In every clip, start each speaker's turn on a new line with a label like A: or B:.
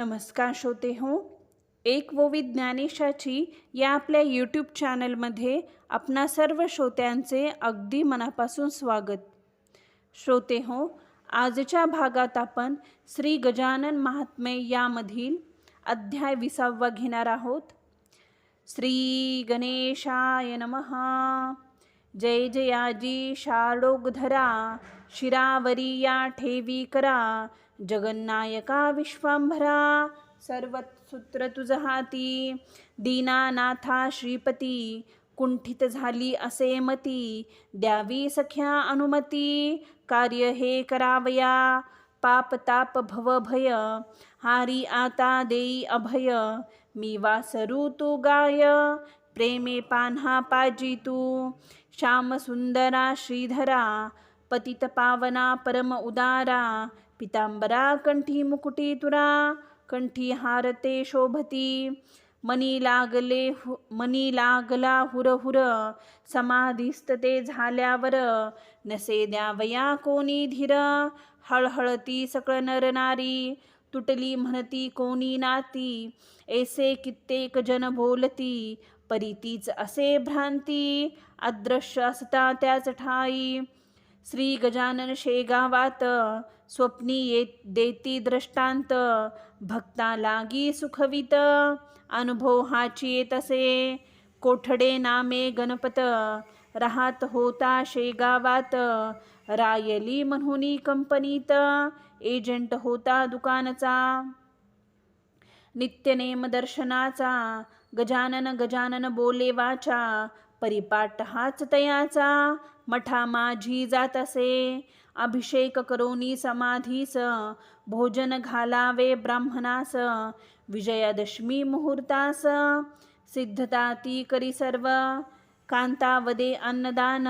A: नमस्कार श्रोते हो एक वोवी ज्ञानेशाची या आपल्या यूट्यूब चॅनलमध्ये आपणा सर्व श्रोत्यांचे अगदी मनापासून स्वागत. श्रोते हो आजच्या भागात आपण श्री गजानन महात्मे यामधील अध्याय विसावा घेणार आहोत. श्री गणेशाय नमहा जय जयाजी शाडोगधरा शिरावरी या ठेवी करा जगन्नायका विश्वांभरा सर्वसूत्र तुझहाती दीनानाथा श्रीपती कुंठित झाली असे मती. द्यावी सख्या अनुमती कार्य हे करावया. पाप ताप भव भय हारी आता देई अभय. मी वासरू तू गाय प्रेमे पान्हा पाजी तू. श्याम सुंदरा श्रीधरा पतित पावना परम उदारा। पितांबरा कंठी मुकुटी तुरा कंठी हारते शोभती। मनी लागले हु मनी लागला हुर हुर समाधिस्त ते झाल्यावर नसे द्यावया कोणी धीर। हळहळती सकळ नर नारी। तुटली म्हणती कोणी नाती। ऐसे कित्येक जन बोलती। परीतीच असे भ्रांती। अदृश्य असता त्याच ठाई। श्री गजानन शेगावात स्वप्नी ये देती दृष्टांत भक्ता लागी सुखवित अनुभव हाची येतसे कोठडे नामे गणपत राहत होता शेगावात रायली म्हणून कंपनीत एजंट होता दुकानचा. नित्यनेम दर्शनाचा गजानन गजानन बोले वाचा परिपाठ हाच तयाचा. मठा माझी जात असे. अभिषेक करोनी समाधीस. भोजन घालावे ब्राह्मणास. विजयादशमी मुहूर्तास. सिद्धता ती करी सर्व. कांतावदे अन्नदान.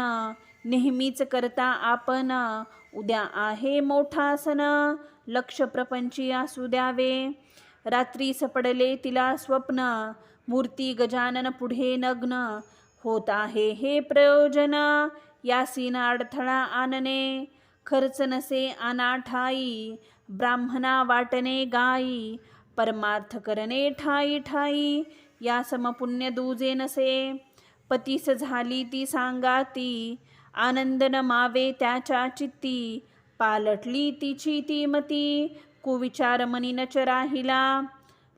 A: नेहमीच करता आपण. उद्या आहे मोठा सण लक्ष प्रपंची असू द्यावे. रात्री सपडले तिला स्वप्न. मूर्ती गजानन पुढे नग्न. होत आहे हे प्रयोजन. यासीन अडथळा आणणे खर्च नसे अनाठाई ब्राह्मणा वाटणे गाई परमार्थ करणे ठाई ठाई या समपुण्य दूजे नसे. पतीस झाली ती सांगाती आनंद न मावे त्याच्या चित्ती पालटली तिची ती मती कुविचार मनी नच राहिला.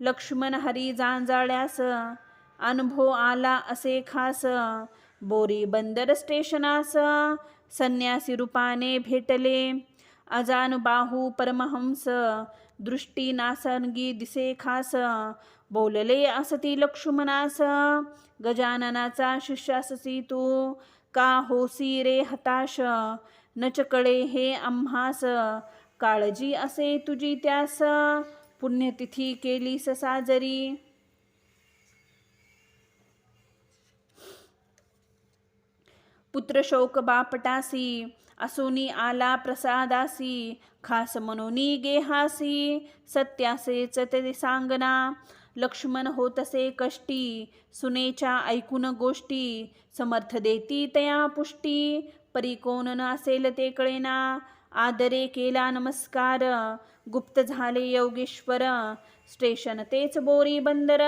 A: लक्ष्मण हरी जांजाळ्यास अनुभव आला असे खास बोरी बंदर स्टेशनास संन्यासी रूपाने भेटले. अजानुबाहू परमहंस दृष्टी नासनगी दिसे खास. बोलले असती लक्ष्मणास गजाननाचा शिष्याससी तू का होसी रे हताश? नचकळे हे आम्हास. काळजी असे तुझी त्यास पुण्यतिथी केली साजरी. पुत्रशोक बापटासी असुनी आला प्रसादासी खास मनोनी गेहासी सत्यासेच ते सांगना लक्ष्मण होतसे कष्टी सुनेच्या ऐकून गोष्टी समर्थ देती तया पुष्टी परिकोन न असेल ते कळेना आदरे केला नमस्कार गुप्त झाले योगेश्वर स्टेशन तेच बोरी बंदर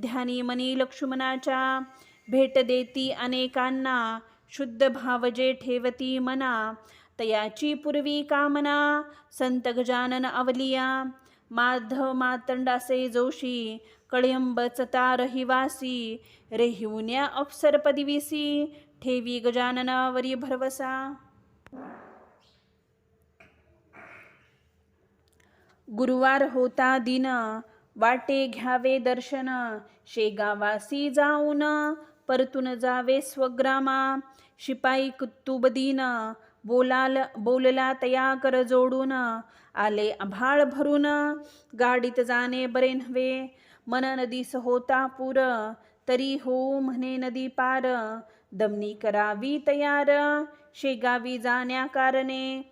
A: ध्यानी मनी लक्ष्मणाच्या भेट देती अनेकांना शुद्ध भावजे ठेवती मना तयाची पूर्वी कामना संत गजानन अवलिया माधव मातंडासे जोशी कळंबचता रहिवासी रेहिवन्या अप्सर पदवीसी ठेवी गजाननावरी भरवसा. गुरुवार होता दिन वाटे घ्यावे दर्शन शेगावासी जाऊन परतून जावे स्वग्रामा. शिपाई कुतुबदीन बोलाल बोलला तया कर जोडून. आले आभाळ भरून. गाडीत जाणे बरे नव्हे मन नदीस होता पूर. तरी हो म्हणे नदी पार. दमनी करावी तयार. शेगावी जाण्या कारणे.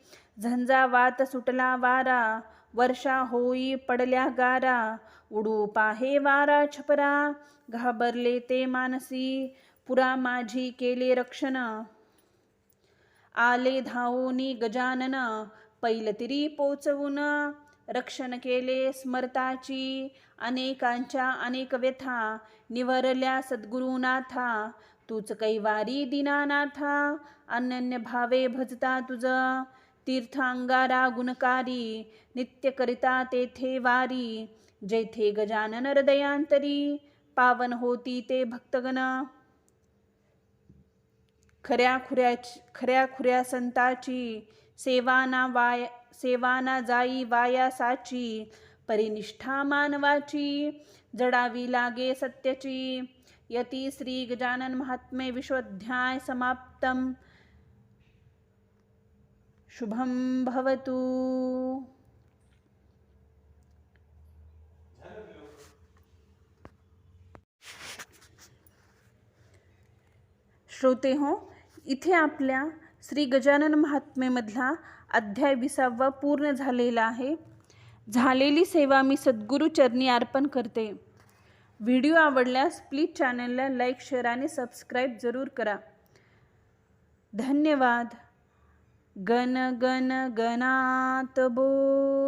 A: झंझावात सुटला वारा. वर्षा होई पडल्या गारा उडू पाहे वारा छपरा घाबरले ते मानसी पुरा माझी केले रक्षण. आले धावोनी गजानन पैलतिरी पोचवून रक्षण केले स्मरताची अनेकांच्या अनेक व्यथा निवरल्या सद्गुरुनाथा तूच कैवारी दिनानाथा अनन्य भावे भजता तुझं तीर्थ अंगारा गुणकारी नित्य करिता तेथे वारी जेथे गजानन हृदयांतरी पावन होती ते भक्तगण. खऱ्या खुऱ्या खऱ्या खुऱ्या संताची सेवाना वाय सेवाना जाई वायासाची परिनिष्ठा मानवाची जडावी लागे सत्यची. यती श्री गजानन महात्मे विश्वध्याय समाप्तम. शुभम भवतु। श्रोते हो इथे आपल्या श्री गजानन महात्मेमधला अध्याय विसावा पूर्ण झालेला आहे. झालेली सेवा मी सद्गुरू चरणी अर्पण करते. व्हिडिओ आवडल्यास प्लीज चॅनलला लाईक शेअर आणि सबस्क्राईब जरूर करा. धन्यवाद. गण गण गणात बोते